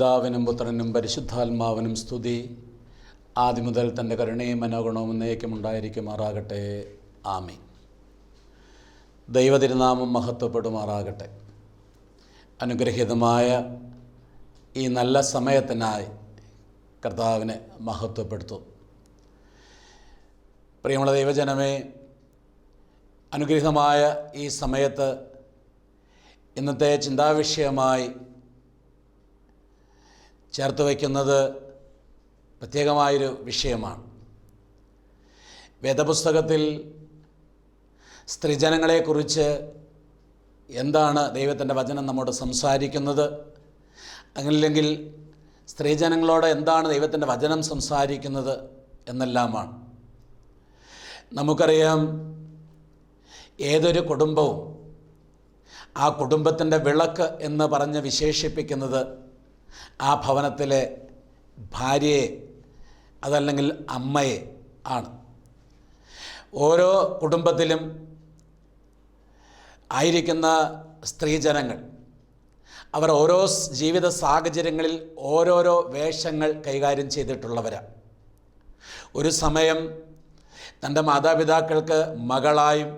പിതാവിനും പുത്രനും പരിശുദ്ധാത്മാവിനും സ്തുതി. ആദ്യം മുതൽ തന്റെ കരുണയും മനോഗുണവും എന്നേക്കും ഉണ്ടായിരിക്കുമാറാകട്ടെ. ആമി ദൈവതിരുനാമം മഹത്വപ്പെടുമാറാകട്ടെ. അനുഗ്രഹീതമായ ഈ നല്ല സമയത്തിനായി കർത്താവിനെ മഹത്വപ്പെടുത്തു. പ്രിയമുള്ള ദൈവജനമേ അനുഗ്രഹമായ ഈ സമയത്ത് ഇന്നത്തെ ചിന്താവിഷയമായി ചേർത്ത് വയ്ക്കുന്നത് പ്രത്യേകമായൊരു വിഷയമാണ്. വേദപുസ്തകത്തിൽ സ്ത്രീജനങ്ങളെക്കുറിച്ച് എന്താണ് ദൈവത്തിന്റെ വചനം നമ്മോട് സംസാരിക്കുന്നത്? അങ്ങനില്ലെങ്കിൽ സ്ത്രീജനങ്ങളോട് എന്താണ് ദൈവത്തിന്റെ വചനം സംസാരിക്കുന്നത് എന്നെല്ലാമാണ്. നമുക്കറിയാം ഏതൊരു കുടുംബവും ആ കുടുംബത്തിന്റെ വിളക്ക് എന്ന് പറഞ്ഞ് വിശേഷിപ്പിക്കുന്നത് ആ ഭവനത്തിലെ ഭാര്യയെ അതല്ലെങ്കിൽ അമ്മയെ ആണ്. ഓരോ കുടുംബത്തിലും ആയിരിക്കുന്ന സ്ത്രീജനങ്ങൾ അവർ ഓരോ ജീവിത സാഹചര്യങ്ങളിൽ ഓരോരോ വേഷങ്ങൾ കൈകാര്യം ചെയ്തിട്ടുള്ളവരാണ് ഒരു സമയം തന്റെ മാതാപിതാക്കൾക്ക് മകളായും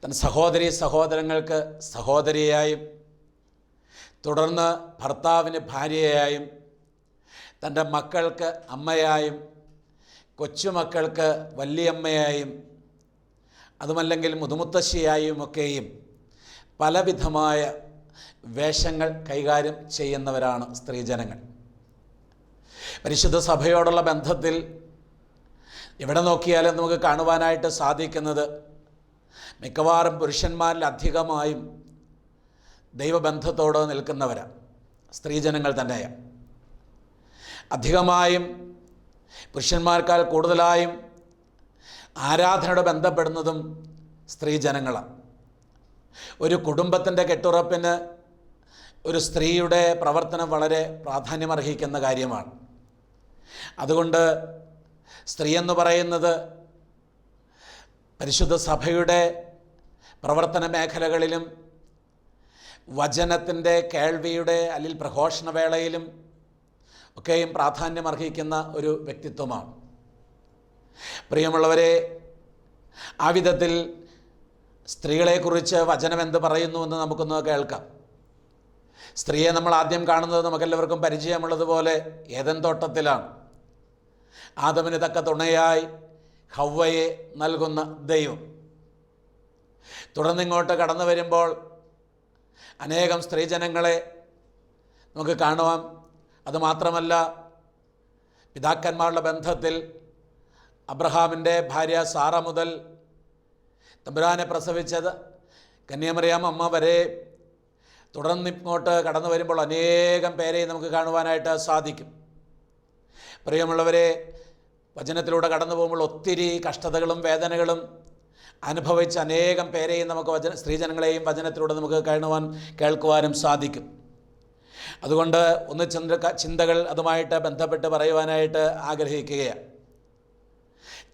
തന്റെ സഹോദരി സഹോദരങ്ങൾക്ക് സഹോദരിയായും തുടർന്ന് ഭർത്താവിന് ഭാര്യയായും തന്റെ മക്കൾക്ക് അമ്മയായും കൊച്ചുമക്കൾക്ക് വല്യമ്മയായും അതുമല്ലെങ്കിൽ മുതുമുത്തശ്ശിയായും ഒക്കെയും പലവിധമായ വേഷങ്ങൾ കൈകാര്യം ചെയ്യുന്നവരാണ് സ്ത്രീജനങ്ങൾ. പരിശുദ്ധ സഭയോടുള്ള ബന്ധത്തിൽ എവിടെ നോക്കിയാലും നമുക്ക് കാണുവാനായിട്ട് സാധിക്കുന്നത് മിക്കവാറും പുരുഷന്മാരിൽ അധികമായും ദൈവബന്ധത്തോട് നിൽക്കുന്നവരാണ് സ്ത്രീജനങ്ങൾ തന്നെയാണ് അധികമായും പുരുഷന്മാർക്കാൽ കൂടുതലായും ആരാധനയോട് ബന്ധപ്പെടുന്നതും സ്ത്രീജനങ്ങളാണ് ഒരു കുടുംബത്തിന്റെ കെട്ടുറപ്പിന് ഒരു സ്ത്രീയുടെ പ്രവർത്തനം വളരെ പ്രാധാന്യമർഹിക്കുന്ന കാര്യമാണ്. അതുകൊണ്ട് സ്ത്രീ എന്ന് പറയുന്നത് പരിശുദ്ധ സഭയുടെ പ്രവർത്തന മേഖലകളിലും വചനത്തിന്റെ കേൾവിയുടെ അല്ലെങ്കിൽ പ്രഘോഷണവേളയിലും ഒക്കെയും പ്രാധാന്യമർഹിക്കുന്ന ഒരു വ്യക്തിത്വമാണ്. പ്രിയമുള്ളവരെ ആ വിധത്തിൽ സ്ത്രീകളെക്കുറിച്ച് വചനം എന്ത് പറയുന്നു എന്ന് നമുക്കൊന്ന് കേൾക്കാം. സ്ത്രീയെ നമ്മൾ ആദ്യം കാണുന്നത് നമുക്കെല്ലാവർക്കും പരിചയമുള്ളതുപോലെ ഏതൻ തോട്ടത്തിലാണ്. ആദമിന് തക്ക തുണയായി ഹവ്വയെ നൽകുന്ന ദൈവം. തുടർന്നിങ്ങോട്ട് കടന്നു വരുമ്പോൾ അനേകം സ്ത്രീജനങ്ങളെ നമുക്ക് കാണുവാം. അതുമാത്രമല്ല പിതാക്കന്മാരുടെ ബന്ധത്തിൽ അബ്രഹാമിന്റെ ഭാര്യ സാറ മുതൽ തമ്പുരാനെ പ്രസവിച്ചത് കന്യാമറിയാം അമ്മ വരെ തുടർന്ന് ഇങ്ങോട്ട് കടന്നു വരുമ്പോൾ അനേകം പേരെ നമുക്ക് കാണുവാനായിട്ട് സാധിക്കും. പ്രിയമുള്ളവരെ വചനത്തിലൂടെ കടന്നു പോകുമ്പോൾ ഒത്തിരി കഷ്ടതകളും വേദനകളും അനുഭവിച്ച അനേകം പേരെയും നമുക്ക് വചന സ്ത്രീജനങ്ങളെയും വചനത്തിലൂടെ നമുക്ക് കാണുവാൻ കേൾക്കുവാനും സാധിക്കും. അതുകൊണ്ട് ഒന്ന് ചിന്ത ചിന്തകൾ അതുമായിട്ട് ബന്ധപ്പെട്ട് പറയുവാനായിട്ട് ആഗ്രഹിക്കുകയാണ്.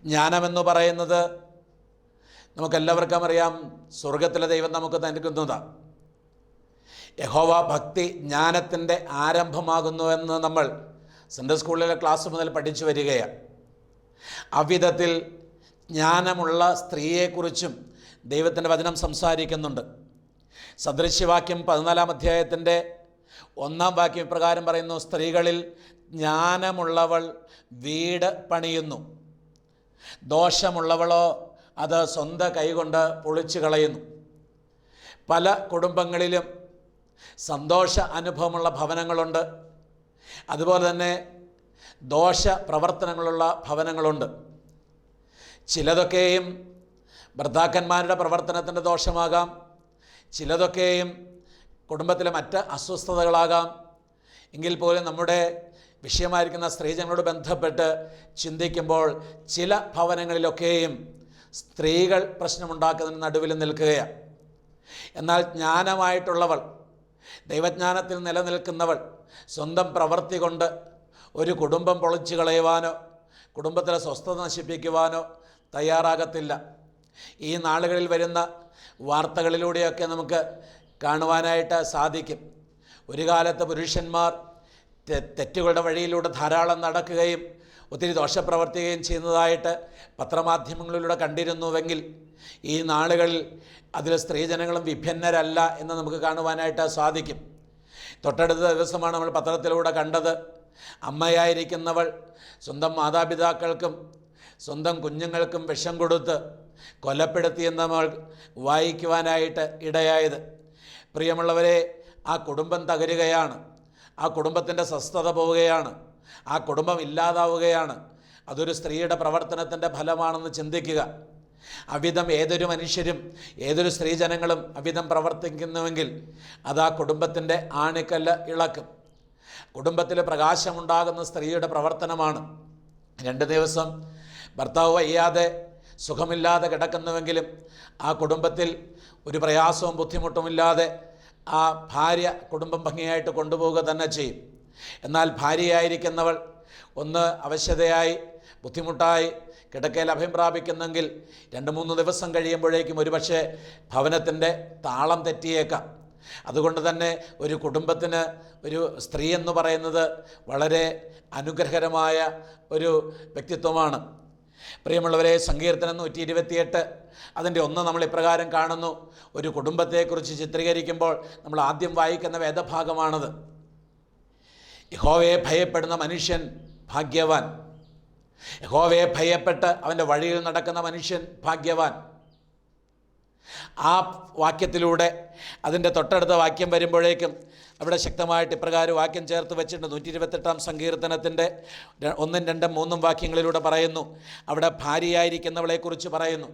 ജ്ഞാനമെന്ന് പറയുന്നത് നമുക്കെല്ലാവർക്കും അറിയാം സ്വർഗത്തിലെ ദൈവം നമുക്ക് നൽകുന്നതാണ് യഹോവ ഭക്തി ജ്ഞാനത്തിന്റെ ആരംഭമാകുന്നുവെന്ന് നമ്മൾ സെൻട്രൽ സ്കൂളിലെ ക്ലാസ് മുതൽ പഠിച്ചു വരികയാണ്. അവിധത്തിൽ ജ്ഞാനമുള്ള സ്ത്രീയെക്കുറിച്ചും ദൈവത്തിന്റെ വചനം സംസാരിക്കുന്നുണ്ട്. സദൃശ്യവാക്യം പതിനാലാം അധ്യായത്തിന്റെ ഒന്നാം വാക്യം ഇപ്രകാരം പറയുന്നു സ്ത്രീകളിൽ ജ്ഞാനമുള്ളവൾ വീട് പണിയുന്നു. ദോഷമുള്ളവളോ അത് സ്വന്തം കൈകൊണ്ട് പൊളിച്ചു കളയുന്നു. പല കുടുംബങ്ങളിലും സന്തോഷ അനുഭവമുള്ള ഭവനങ്ങളുണ്ട്. അതുപോലെ തന്നെ ദോഷ പ്രവർത്തനങ്ങളുള്ള ഭവനങ്ങളുണ്ട്. ചിലതൊക്കെയും ഭർത്താക്കന്മാരുടെ പ്രവർത്തനത്തിന്റെ ദോഷമാകാം. ചിലതൊക്കെയും കുടുംബത്തിലെ മറ്റ് അസ്വസ്ഥതകളാകാം. എങ്കിൽ പോലും നമ്മുടെ വിഷയമായിരിക്കുന്ന സ്ത്രീജനങ്ങളോട് ബന്ധപ്പെട്ട് ചിന്തിക്കുമ്പോൾ ചില ഭവനങ്ങളിലൊക്കെയും സ്ത്രീകൾ പ്രശ്നമുണ്ടാക്കുന്നതിന് നടുവിൽ നിൽക്കുകയാണ്. എന്നാൽ ജ്ഞാനമായിട്ടുള്ളവൾ ദൈവജ്ഞാനത്തിൽ നിലനിൽക്കുന്നവൾ സ്വന്തം പ്രവൃത്തി കൊണ്ട് ഒരു കുടുംബം പൊളിച്ചു കളയുവാനോ കുടുംബത്തിലെ സ്വസ്ഥത നശിപ്പിക്കുവാനോ തയ്യാറാകത്തില്ല. ഈ നാളുകളിൽ വരുന്ന വാർത്തകളിലൂടെയൊക്കെ നമുക്ക് കാണുവാനായിട്ട് സാധിക്കും. ഒരു കാലത്ത് പുരുഷന്മാർ തെറ്റുകളുടെ വഴിയിലൂടെ ധാരാളം നടക്കുകയും ഒത്തിരി ദോഷപ്രവർത്തിക്കുകയും ചെയ്യുന്നതായിട്ട് പത്രമാധ്യമങ്ങളിലൂടെ കണ്ടിരുന്നുവെങ്കിൽ ഈ നാളുകളിൽ അതിൽ സ്ത്രീജനങ്ങളും വിഭിന്നരല്ല എന്ന് നമുക്ക് കാണുവാനായിട്ട് സാധിക്കും. തൊട്ടടുത്ത ദിവസമാണ് നമ്മൾ പത്രത്തിലൂടെ കണ്ടത്. അമ്മയായിരിക്കുന്നവൾ സ്വന്തം മാതാപിതാക്കൾക്കും സ്വന്തം കുഞ്ഞുങ്ങൾക്കും വിഷം കൊടുത്ത് കൊലപ്പെടുത്തിയെന്ന് നമ്മൾ വായിക്കുവാനായിട്ട് ഇടയായത്. പ്രിയമുള്ളവരെ ആ കുടുംബം തകരുകയാണ്. ആ കുടുംബത്തിന്റെ സ്വസ്ഥത പോവുകയാണ്. ആ കുടുംബം ഇല്ലാതാവുകയാണ്. അതൊരു സ്ത്രീയുടെ പ്രവർത്തനത്തിന്റെ ഫലമാണെന്ന് ചിന്തിക്കുക. അവിധം ഏതൊരു മനുഷ്യരും ഏതൊരു സ്ത്രീജനങ്ങളും അവിധം പ്രവർത്തിക്കുന്നുവെങ്കിൽ അത് ആ കുടുംബത്തിന്റെ ആണിക്കല്ല് ഇളക്കും. കുടുംബത്തിൽ പ്രകാശമുണ്ടാകുന്ന സ്ത്രീയുടെ പ്രവർത്തനമാണ്. രണ്ട് ദിവസം ഭർത്താവ് വയ്യാതെ സുഖമില്ലാതെ കിടക്കുന്നുവെങ്കിലും ആ കുടുംബത്തിൽ ഒരു പ്രയാസവും ബുദ്ധിമുട്ടുമില്ലാതെ ആ ഭാര്യ കുടുംബം ഭംഗിയായിട്ട് കൊണ്ടുപോവുക തന്നെ ചെയ്യും. എന്നാൽ ഭാര്യയായിരിക്കുന്നവൾ ഒന്ന് അവശ്യതയായി ബുദ്ധിമുട്ടായി കിടക്കയിൽ അഭയം പ്രാപിക്കുന്നെങ്കിൽ രണ്ട് മൂന്ന് ദിവസം കഴിയുമ്പോഴേക്കും ഒരുപക്ഷെ ഭവനത്തിന്റെ താളം തെറ്റിയേക്കാം. അതുകൊണ്ട് തന്നെ ഒരു കുടുംബത്തിന് ഒരു സ്ത്രീ എന്ന് പറയുന്നത് വളരെ അനുഗ്രഹകരമായ ഒരു വ്യക്തിത്വമാണ്. പ്രിയമുള്ളവരെ സങ്കീർത്തനം നൂറ്റി ഇരുപത്തിയെട്ട് അതിന്റെ ഒന്ന് നമ്മൾ ഇപ്രകാരം കാണുന്നു. ഒരു കുടുംബത്തെക്കുറിച്ച് ചിത്രീകരിക്കുമ്പോൾ നമ്മൾ ആദ്യം വായിക്കുന്ന വേദഭാഗമാണത്. യഹോവയെ ഭയപ്പെടുന്ന മനുഷ്യൻ ഭാഗ്യവാൻ. യഹോവയെ ഭയപ്പെട്ട് അവന്റെ വഴിയിൽ നടക്കുന്ന മനുഷ്യൻ ഭാഗ്യവാൻ. ആ വാക്യത്തിലൂടെ അതിന്റെ തൊട്ടടുത്ത വാക്യം വരുമ്പോഴേക്കും അവിടെ ശക്തമായിട്ട് ഇപ്രകാരം വാക്യം ചേർത്ത് വെച്ചിട്ടുണ്ട്. നൂറ്റി ഇരുപത്തെട്ടാം സങ്കീർത്തനത്തിന്റെ ഒന്നും രണ്ടും മൂന്നും വാക്യങ്ങളിലൂടെ പറയുന്നു. അവിടെ ഭാര്യയായിരിക്കുന്നവളെക്കുറിച്ച് പറയുന്നു.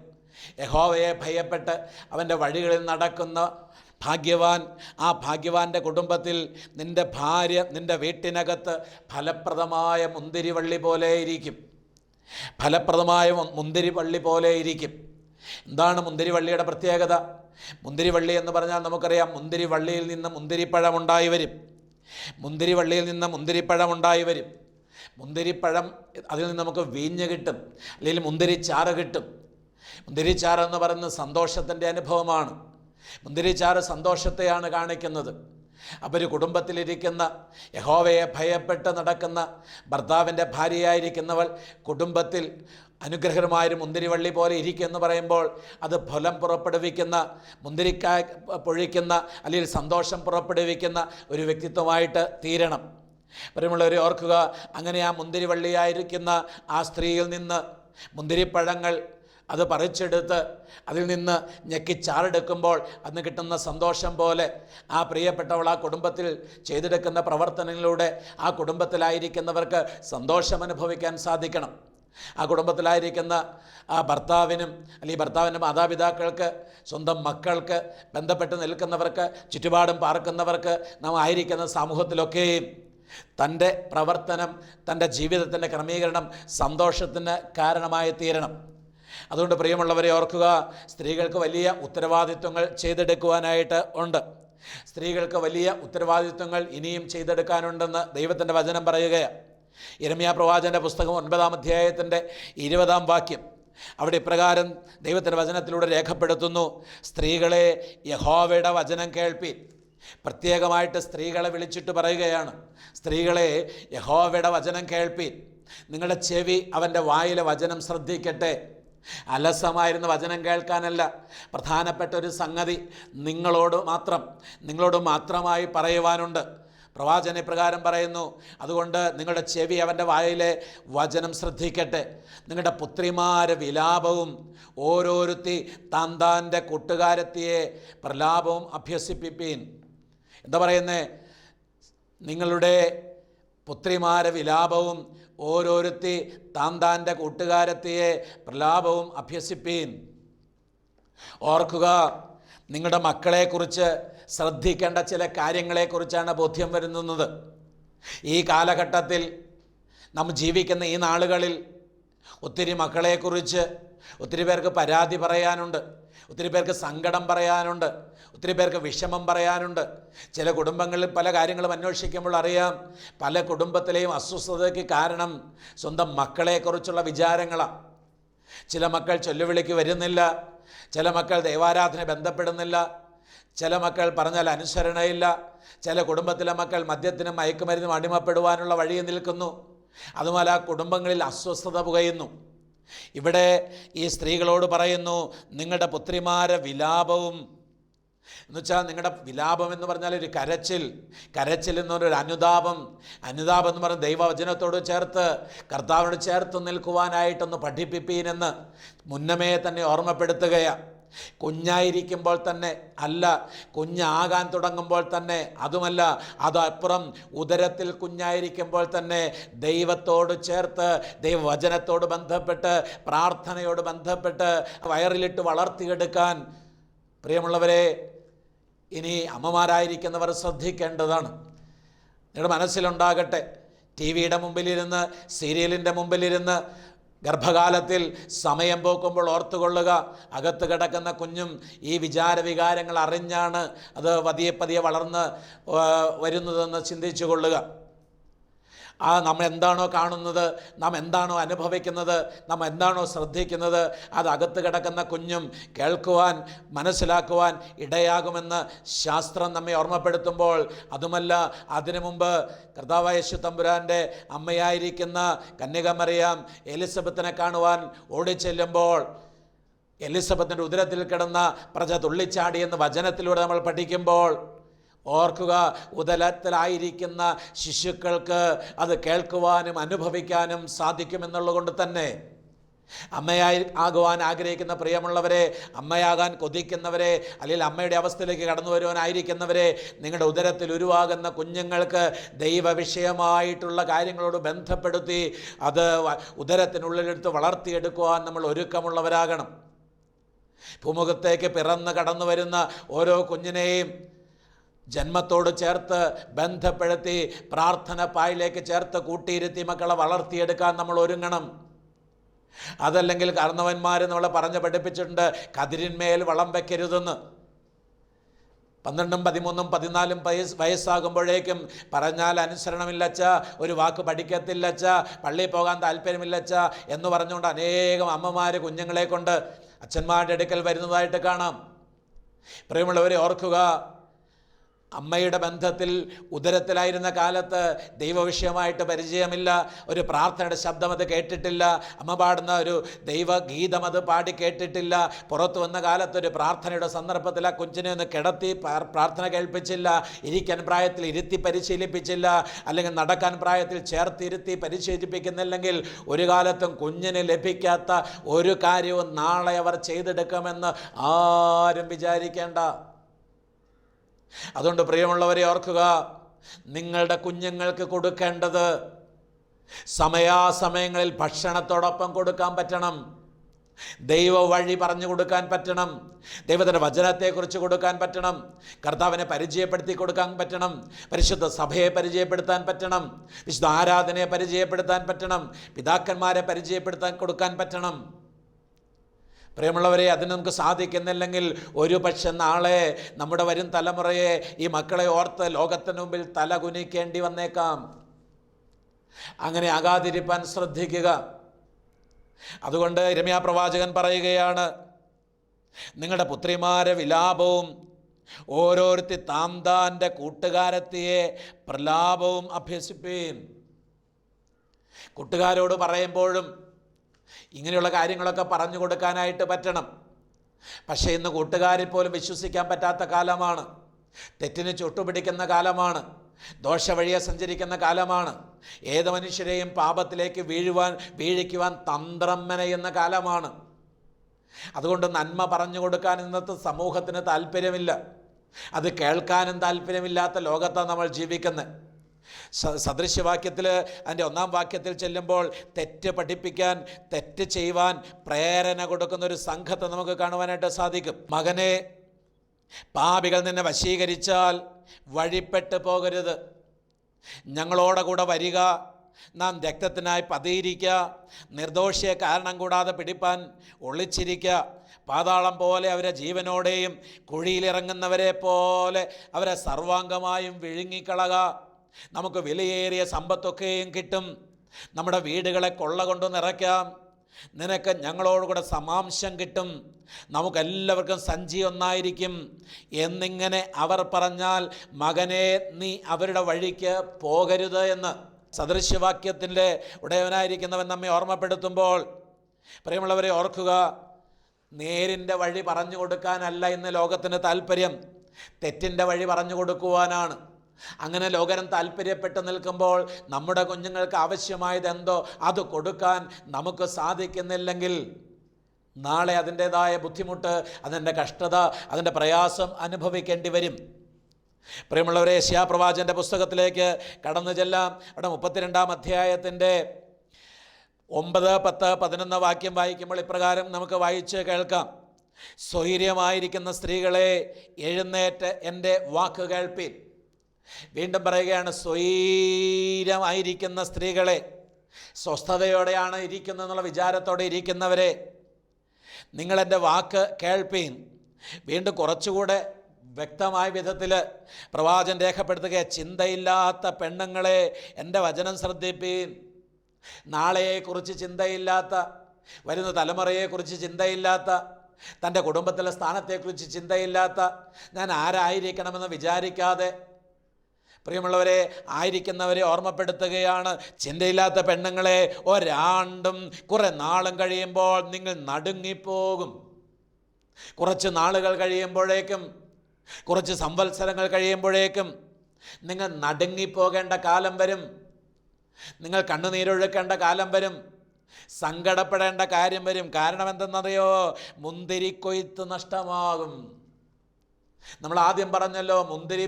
യഹോവയെ ഭയപ്പെട്ട് അവന്റെ വഴികളിൽ നടക്കുന്ന ഭാഗ്യവാൻ ആ ഭാഗ്യവാന്റെ കുടുംബത്തിൽ നിന്റെ ഭാര്യ നിന്റെ വീട്ടിനകത്ത് ഫലപ്രദമായ മുന്തിരിവള്ളി പോലെ ഇരിക്കും. ഫലപ്രദമായ മുന്തിരി മുന്തിരിവള്ളി പോലെ ഇരിക്കും. എന്താണ് മുന്തിരിവള്ളിയുടെ പ്രത്യേകത? മുന്തിരിവള്ളി എന്ന് പറഞ്ഞാൽ നമുക്കറിയാം മുന്തിരിവള്ളിയിൽ നിന്ന് മുന്തിരിപ്പഴം ഉണ്ടായി വരും. മുന്തിരിവള്ളിയിൽ നിന്ന് മുന്തിരിപ്പഴം ഉണ്ടായി വരും. മുന്തിരിപ്പഴം അതിൽ നിന്ന് നമുക്ക് വീഞ്ഞ് കിട്ടും അല്ലെങ്കിൽ മുന്തിരിച്ചാറ് കിട്ടും. മുന്തിരിച്ചാറ് എന്ന് പറയുന്നത് സന്തോഷത്തിന്റെ അനുഭവമാണ്. മുന്തിരിച്ചാറ് സന്തോഷത്തെയാണ് കാണിക്കുന്നത്. ഒരു കുടുംബത്തിലിരിക്കുന്ന യഹോവയെ ഭയപ്പെട്ട് നടക്കുന്ന ഭർത്താവിന്റെ ഭാര്യയായിരിക്കുന്നവൾ കുടുംബത്തിൽ അനുഗ്രഹമായൊരു മുന്തിരിവള്ളി പോലെ ഇരിക്കുമെന്ന് പറയുമ്പോൾ അത് ഫലം പുറപ്പെടുവിക്കുന്ന മുന്തിരിക്കായ പൊഴിക്കുന്ന അല്ലെങ്കിൽ സന്തോഷം പുറപ്പെടുവിക്കുന്ന ഒരു വ്യക്തിത്വമായിട്ട് തീരണം. പ്രിയമുള്ളവരെ ഓർക്കുക അങ്ങനെ ആ മുന്തിരിവള്ളിയായിരിക്കുന്ന ആ സ്ത്രീയിൽ നിന്ന് മുന്തിരിപ്പഴങ്ങൾ അത് പറിച്ചെടുത്ത് അതിൽ നിന്ന് ഞെക്കി ചാറെടുക്കുമ്പോൾ അന്ന് കിട്ടുന്ന സന്തോഷം പോലെ ആ പ്രിയപ്പെട്ടവൾ ആ കുടുംബത്തിൽ ചെയ്തെടുക്കുന്ന പ്രവർത്തനങ്ങളിലൂടെ ആ കുടുംബത്തിലായിരിക്കുന്നവർക്ക് സന്തോഷം അനുഭവിക്കാൻ സാധിക്കണം. ആ കുടുംബത്തിലായിരിക്കുന്ന ആ ഭർത്താവിനും അല്ലെങ്കിൽ ഭർത്താവിന്റെ മാതാപിതാക്കൾക്ക് സ്വന്തം മക്കൾക്ക് ബന്ധപ്പെട്ട് നിൽക്കുന്നവർക്ക് ചുറ്റുപാടും പാർക്കുന്നവർക്ക് നാം ആയിരിക്കുന്ന സമൂഹത്തിലൊക്കെയും തന്റെ പ്രവർത്തനം തന്റെ ജീവിതത്തിന്റെ ക്രമീകരണം സന്തോഷത്തിന് കാരണമായി തീരണം. അതുകൊണ്ട് പ്രിയമുള്ളവരെ ഓർക്കുക സ്ത്രീകൾക്ക് വലിയ ഉത്തരവാദിത്വങ്ങൾ ചെയ്തെടുക്കുവാനായിട്ട് ഉണ്ട്. സ്ത്രീകൾക്ക് വലിയ ഉത്തരവാദിത്വങ്ങൾ ഇനിയും ചെയ്തെടുക്കാനുണ്ടെന്ന് ദൈവത്തിന്റെ വചനം പറയുകയാണ്. ഇരമ്യ പ്രവാചന്റെ പുസ്തകം ഒൻപതാം അധ്യായത്തിന്റെ ഇരുപതാം വാക്യം. അവിടെ ഇപ്രകാരം ദൈവത്തിന്റെ വചനത്തിലൂടെ രേഖപ്പെടുത്തുന്നു സ്ത്രീകളെ യഹോവയുടെ വചനം കേൾപ്പി. പ്രത്യേകമായിട്ട് സ്ത്രീകളെ വിളിച്ചിട്ട് പറയുകയാണ് സ്ത്രീകളെ യഹോവയുടെ വചനം കേൾപ്പി. നിങ്ങളുടെ ചെവി അവന്റെ വായിലെ വചനം ശ്രദ്ധിക്കട്ടെ. അലസമായിരുന്ന വചനം കേൾക്കാനല്ല പ്രധാനപ്പെട്ട ഒരു സംഗതി നിങ്ങളോട് മാത്രം നിങ്ങളോട് മാത്രമായി പറയുവാനുണ്ട്. പ്രവാചന പ്രകാരം പറയുന്നു അതുകൊണ്ട് നിങ്ങളുടെ ചെവി അവന്റെ വായിലെ വചനം ശ്രദ്ധിക്കട്ടെ. നിങ്ങളുടെ പുത്രിമാരെ വിലാപവും ഓരോരുത്തി താൻ താന്റെ കൂട്ടുകാരത്തിയെ പ്രലാപവും അഭ്യസിപ്പിപ്പീൻ. എന്താ പറയുന്നേ? നിങ്ങളുടെ പുത്രിമാരെ വിലാപവും ഓരോരുത്തി താൻ താന്റെ കൂട്ടുകാരത്തിയെ പ്രലാപവും അഭ്യസിപ്പീൻ. ഓർക്കുക നിങ്ങളുടെ മക്കളെക്കുറിച്ച് ശ്രദ്ധിക്കേണ്ട ചില കാര്യങ്ങളെക്കുറിച്ചാണ് ബോധ്യം വരുന്നത്. ഈ കാലഘട്ടത്തിൽ നാം ജീവിക്കുന്ന ഈ നാളുകളിൽ ഒത്തിരി മക്കളെക്കുറിച്ച് ഒത്തിരി പേർക്ക് പരാതി പറയാനുണ്ട്. ഒത്തിരി പേർക്ക് സങ്കടം പറയാനുണ്ട്. ഒത്തിരി പേർക്ക് വിഷമം പറയാനുണ്ട്. ചില കുടുംബങ്ങളിൽ പല കാര്യങ്ങളും അന്വേഷിക്കുമ്പോൾ അറിയാം. പല കുടുംബത്തിലെയും അസ്വസ്ഥതയ്ക്ക് കാരണം സ്വന്തം മക്കളെക്കുറിച്ചുള്ള വിചാരങ്ങളാണ് ചില മക്കൾ ചൊല്ലുവിളിക്ക് വരുന്നില്ല. ചില മക്കൾ ദൈവാരാധന ബന്ധപ്പെടുന്നില്ല. ചില മക്കൾ പറഞ്ഞാൽ അനുസരണയില്ല. ചില കുടുംബത്തിലെ മക്കൾ മദ്യത്തിനും മയക്കുമരുന്നും അടിമപ്പെടുവാനുള്ള വഴിയിൽ നിൽക്കുന്നു. അതുപോലെ ആ കുടുംബങ്ങളിൽ അസ്വസ്ഥത പുകയുന്നു. ഇവിടെ ഈ സ്ത്രീകളോട് പറയുന്നു നിങ്ങളുടെ പുത്രിമാരെ വിലാപവും. എന്നുവെച്ചാൽ നിങ്ങളുടെ വിലാപം എന്ന് പറഞ്ഞാൽ ഒരു കരച്ചിൽ. കരച്ചിൽ എന്ന് പറഞ്ഞൊരു അനുതാപം. അനുതാപം എന്ന് പറഞ്ഞ ദൈവവചനത്തോട് ചേർത്ത് കർത്താവിനോട് ചേർത്ത് നിൽക്കുവാനായിട്ടൊന്ന് പഠിപ്പിപ്പീനെന്ന് മുന്നമേ തന്നെ ഓർമ്മപ്പെടുത്തുകയാണ് കുഞ്ഞായിരിക്കുമ്പോൾ തന്നെ അല്ല കുഞ്ഞാകാൻ തുടങ്ങുമ്പോൾ തന്നെ അതുമല്ല അതപ്പുറം ഉദരത്തിൽ കുഞ്ഞായിരിക്കുമ്പോൾ തന്നെ ദൈവത്തോട് ചേർത്ത് ദൈവവചനത്തോട് ബന്ധപ്പെട്ട് പ്രാർത്ഥനയോട് ബന്ധപ്പെട്ട് വയറിലിട്ട് വളർത്തിയെടുക്കാൻ. പ്രിയമുള്ളവരെ ഇനി അമ്മമാരായിരിക്കുന്നവർ ശ്രദ്ധിക്കേണ്ടതാണ്. നിങ്ങളുടെ മനസ്സിലുണ്ടാകട്ടെ ടി വിയുടെ മുമ്പിലിരുന്ന് സീരിയലിന്റെ മുമ്പിലിരുന്ന് ഗർഭകാലത്തിൽ സമയം പോക്കുമ്പോൾ ഓർത്തുകൊള്ളുക. അകത്ത് കിടക്കുന്ന കുഞ്ഞും ഈ വിചാരവികാരങ്ങൾ അറിഞ്ഞാണ് അത് പതിയെ പതിയെ വളർന്ന് വരുന്നതെന്ന് ചിന്തിച്ചു കൊള്ളുക. ആ നമ്മൾ എന്താണോ കാണുന്നത് നാം എന്താണോ അനുഭവിക്കുന്നത് നാം എന്താണോ ശ്രദ്ധിക്കുന്നത് അത് അകത്ത് കിടക്കുന്ന കുഞ്ഞും കേൾക്കുവാൻ മനസ്സിലാക്കുവാൻ ഇടയാകുമെന്ന് ശാസ്ത്രം നമ്മെ ഓർമ്മപ്പെടുത്തുമ്പോൾ അതുമല്ല അതിനു മുമ്പ് കർത്താവയശു യേശു തമ്പുരാന്റെ അമ്മയായിരിക്കുന്ന കന്യകമറിയാം എലിസബത്തിനെ കാണുവാൻ ഓടിച്ചെല്ലുമ്പോൾ എലിസബത്തിന്റെ ഉദരത്തിൽ കിടന്ന പ്രജ തുള്ളിച്ചാടി എന്ന് വചനത്തിലൂടെ നമ്മൾ പഠിക്കുമ്പോൾ ഓർക്കുക ഉദലത്തിലായിരിക്കുന്ന ശിശുക്കൾക്ക് അത് കേൾക്കുവാനും അനുഭവിക്കാനും സാധിക്കുമെന്നുള്ളത് കൊണ്ട് തന്നെ അമ്മയായി ആകുവാൻ ആഗ്രഹിക്കുന്ന പ്രിയമുള്ളവരെ അമ്മയാകാൻ കൊതിക്കുന്നവരെ അല്ലെങ്കിൽ അമ്മയുടെ അവസ്ഥയിലേക്ക് കടന്നു വരുവാനായിരിക്കുന്നവരെ നിങ്ങളുടെ ഉദരത്തിൽ ഉരുവാകുന്ന കുഞ്ഞുങ്ങൾക്ക് ദൈവവിഷയമായിട്ടുള്ള കാര്യങ്ങളോട് ബന്ധപ്പെടുത്തി അത് ഉദരത്തിനുള്ളിലെടുത്ത് വളർത്തിയെടുക്കുവാൻ നമ്മൾ ഒരുക്കമുള്ളവരാകണം. ഭൂമുഖത്തേക്ക് പിറന്ന് കടന്നു വരുന്ന ഓരോ കുഞ്ഞിനെയും ജന്മത്തോട് ചേർത്ത് ബന്ധപ്പെടുത്തി പ്രാർത്ഥന പായിലേക്ക് ചേർത്ത് കൂട്ടിയിരുത്തി മക്കളെ വളർത്തിയെടുക്കാൻ നമ്മൾ ഒരുങ്ങണം. അതല്ലെങ്കിൽ കർണവന്മാർ നമ്മളെ പറഞ്ഞ് പഠിപ്പിച്ചിട്ടുണ്ട് കതിരിന്മേൽ വളം വയ്ക്കരുതെന്ന് പന്ത്രണ്ടും പതിമൂന്നും പതിനാലും വയസ് വയസ്സാകുമ്പോഴേക്കും പറഞ്ഞാൽ അനുസരണമില്ലച്ച ഒരു വാക്ക് പഠിക്കത്തില്ലച്ച പള്ളിയിൽ പോകാൻ താല്പര്യമില്ലച്ച എന്ന് പറഞ്ഞുകൊണ്ട് അനേകം അമ്മമാർ കുഞ്ഞുങ്ങളെ കൊണ്ട് അച്ഛന്മാരുടെ അടുക്കൽ വരുന്നതായിട്ട് കാണാം. പ്രിയമുള്ളവരെ ഓർക്കുക അമ്മയുടെ ബന്ധത്തിൽ ഉദരത്തിലായിരുന്ന കാലത്ത് ദൈവവിഷയമായിട്ട് പരിചയമില്ല. ഒരു പ്രാർത്ഥനയുടെ ശബ്ദം അത് കേട്ടിട്ടില്ല. അമ്മ പാടുന്ന ഒരു ദൈവഗീതം അത് പാടി കേട്ടിട്ടില്ല. പുറത്തു വന്ന കാലത്ത് ഒരു പ്രാർത്ഥനയുടെ സന്ദർഭത്തിൽ ആ കുഞ്ഞിനെ ഒന്ന് കിടത്തി പ്രാർത്ഥന കേൾപ്പിച്ചില്ല. ഇരിക്കാൻ പ്രായത്തിൽ ഇരുത്തി പരിശീലിപ്പിച്ചില്ല. അല്ലെങ്കിൽ നടക്കാൻ പ്രായത്തിൽ ചേർത്തിരുത്തി പരിശീലിപ്പിക്കുന്നില്ലെങ്കിൽ ഒരു കാലത്തും കുഞ്ഞിന് ലഭിക്കാത്ത ഒരു കാര്യവും നാളെ അവർ ചെയ്തെടുക്കുമെന്ന് ആരും വിചാരിക്കേണ്ട. അതുകൊണ്ട് പ്രിയമുള്ളവരെ ഓർക്കുക നിങ്ങളുടെ കുഞ്ഞുങ്ങൾക്ക് കൊടുക്കേണ്ടത് സമയാസമയങ്ങളിൽ ഭക്ഷണത്തോടൊപ്പം കൊടുക്കാൻ പറ്റണം. ദൈവ വഴി പറഞ്ഞു കൊടുക്കാൻ പറ്റണം. ദൈവത്തിന്റെ വചനത്തെക്കുറിച്ച് കൊടുക്കാൻ പറ്റണം. കർത്താവിനെ പരിചയപ്പെടുത്തി കൊടുക്കാൻ പറ്റണം. പരിശുദ്ധ സഭയെ പരിചയപ്പെടുത്താൻ പറ്റണം. വിശുദ്ധ ആരാധനയെ പരിചയപ്പെടുത്താൻ പറ്റണം. പിതാക്കന്മാരെ പരിചയപ്പെടുത്താൻ കൊടുക്കാൻ പറ്റണം. പ്രിയമുള്ളവരെ അതിന് നമുക്ക് സാധിക്കുന്നില്ലെങ്കിൽ ഒരു പക്ഷെ നാളെ നമ്മുടെ വരും തലമുറയെ ഈ മക്കളെ ഓർത്ത് ലോകത്തിന് മുമ്പിൽ തല കുനിക്കേണ്ടി വന്നേക്കാം. അങ്ങനെ ആകാതിരിപ്പാൻ ശ്രദ്ധിക്കുക. അതുകൊണ്ട് രമ്യാ പ്രവാചകൻ പറയുകയാണ് നിങ്ങളുടെ പുത്രിമാരെ വിലാപവും ഓരോരുത്തി താം താന്റെ കൂട്ടുകാരത്തിയെ പ്രലാപവും അഭ്യസിപ്പീൻ. കൂട്ടുകാരോട് പറയുമ്പോഴും ഇങ്ങനെയുള്ള കാര്യങ്ങളൊക്കെ പറഞ്ഞു കൊടുക്കാനായിട്ട് പറ്റണം. പക്ഷേ ഇന്ന് കൂട്ടുകാരിൽ പോലും വിശ്വസിക്കാൻ പറ്റാത്ത കാലമാണ്. തെറ്റിന് ചുട്ടുപിടിക്കുന്ന കാലമാണ്. ദോഷവഴിയെ സഞ്ചരിക്കുന്ന കാലമാണ്. ഏത് മനുഷ്യരെയും പാപത്തിലേക്ക് വീഴുവാൻ വീഴിക്കുവാൻ തന്ത്രം മെനയുന്ന കാലമാണ്. അതുകൊണ്ട് നന്മ പറഞ്ഞു കൊടുക്കാൻ ഇന്നത്തെ സമൂഹത്തിന് താല്പര്യമില്ല. അത് കേൾക്കാനും താല്പര്യമില്ലാത്ത ലോകത്താണ് നമ്മൾ ജീവിക്കുന്നത് സദൃശ്യവാക്യത്തിൽ അതിന്റെ ഒന്നാം വാക്യത്തിൽ ചെല്ലുമ്പോൾ തെറ്റ് പഠിപ്പിക്കാൻ തെറ്റ് ചെയ്യുവാൻ പ്രേരണ കൊടുക്കുന്ന ഒരു സംഘത്തെ നമുക്ക് കാണുവാനായിട്ട് സാധിക്കും. മകനെ പാപികൾ നിന്നെ വശീകരിച്ചാൽ വഴിപ്പെട്ട് പോകരുത്. ഞങ്ങളോടെ കൂടെ വരിക നാം രക്തത്തിനായി പതിയിരിക്കുക നിർദോഷിയെ കാരണം കൂടാതെ പിടിപ്പാൻ ഒളിച്ചിരിക്കുക പാതാളം പോലെ അവരെ ജീവനോടെയും കുഴിയിലിറങ്ങുന്നവരെ പോലെ അവരെ സർവാംഗമായും വിഴുങ്ങിക്കളക. നമുക്ക് വിലയേറിയ സമ്പത്തൊക്കെയും കിട്ടും. നമ്മുടെ വീടുകളെ കൊള്ള കൊണ്ട് നിറയ്ക്കാം. നിനക്ക് ഞങ്ങളോടുകൂടെ സമാംശം കിട്ടും. നമുക്കെല്ലാവർക്കും സഞ്ചി ഒന്നായിരിക്കും എന്നിങ്ങനെ അവർ പറഞ്ഞാൽ മകനെ നീ അവരുടെ വഴിക്ക് പോകരുത് എന്ന് സദൃശ്യവാക്യത്തിന്റെ ഉടയവനായിരിക്കുന്നവൻ നമ്മെ ഓർമ്മപ്പെടുത്തുമ്പോൾ പ്രിയമുള്ളവരെ ഓർക്കുക നേരിന്റെ വഴി പറഞ്ഞു കൊടുക്കാനല്ല ഇന്ന് ലോകത്തിന് താല്പര്യം തെറ്റിന്റെ വഴി പറഞ്ഞു കൊടുക്കുവാനാണ്. അങ്ങനെ ലോകരം താല്പര്യപ്പെട്ട് നിൽക്കുമ്പോൾ നമ്മുടെ കുഞ്ഞുങ്ങൾക്ക് ആവശ്യമായത് എന്തോ അത് കൊടുക്കാൻ നമുക്ക് സാധിക്കുന്നില്ലെങ്കിൽ നാളെ അതിന്റേതായ ബുദ്ധിമുട്ട് അതിന്റെ കഷ്ടത അതിന്റെ പ്രയാസം അനുഭവിക്കേണ്ടി വരും. പ്രിയമുള്ളവരെ ശ്യാപ്രവാചന്റെ പുസ്തകത്തിലേക്ക് കടന്നു ചെല്ലാം. അവിടെ മുപ്പത്തിരണ്ടാം അധ്യായത്തിന്റെ ഒമ്പത് പത്ത് പതിനൊന്ന് വാക്യം വായിക്കുമ്പോൾ ഇപ്രകാരം നമുക്ക് വായിച്ച് കേൾക്കാം. സ്വൈര്യമായിരിക്കുന്ന സ്ത്രീകളെ എഴുന്നേറ്റ് എന്റെ വാക്ക് കേൾപ്പീൻ. വീണ്ടും പറയുകയാണ് സ്വൈരമായിരിക്കുന്ന സ്ത്രീകളെ സ്വസ്ഥതയോടെയാണ് ഇരിക്കുന്നതെന്നുള്ള വിചാരത്തോടെ ഇരിക്കുന്നവരെ നിങ്ങളെന്റെ വാക്ക് കേൾപ്പീൻ. വീണ്ടും കുറച്ചുകൂടെ വ്യക്തമായ വിധത്തിൽ പ്രവാചൻ രേഖപ്പെടുത്തുക ചിന്തയില്ലാത്ത പെണ്ണുങ്ങളെ എന്റെ വചനം ശ്രദ്ധിപ്പീൻ. നാളെയെക്കുറിച്ച് ചിന്തയില്ലാത്ത വരുന്ന തലമുറയെക്കുറിച്ച് ചിന്തയില്ലാത്ത തന്റെ കുടുംബത്തിലെ സ്ഥാനത്തെക്കുറിച്ച് ചിന്തയില്ലാത്ത ഞാൻ ആരായിരിക്കണമെന്ന് വിചാരിക്കാതെ പ്രിയമുള്ളവരെ ആയിരിക്കുന്നവരെ ഓർമ്മപ്പെടുത്തുകയാണ്. ചിന്തയില്ലാത്ത പെണ്ണുങ്ങളെ ഒരാണ്ടും കുറെ നാളും കഴിയുമ്പോൾ നിങ്ങൾ നടുങ്ങിപ്പോകും. കുറച്ച് നാളുകൾ കഴിയുമ്പോഴേക്കും കുറച്ച് സംവത്സരങ്ങൾ കഴിയുമ്പോഴേക്കും നിങ്ങൾ നടുങ്ങിപ്പോകേണ്ട കാലം വരും. നിങ്ങൾ കണ്ണുനീരൊഴുക്കേണ്ട കാലം വരും. സങ്കടപ്പെടേണ്ട കാര്യം വരും. കാരണം എന്തെന്നറിയോ മുന്തിരിക്കൊയ്ത്ത് നഷ്ടമാകും. നമ്മൾ ആദ്യം പറഞ്ഞല്ലോ മുന്തിരി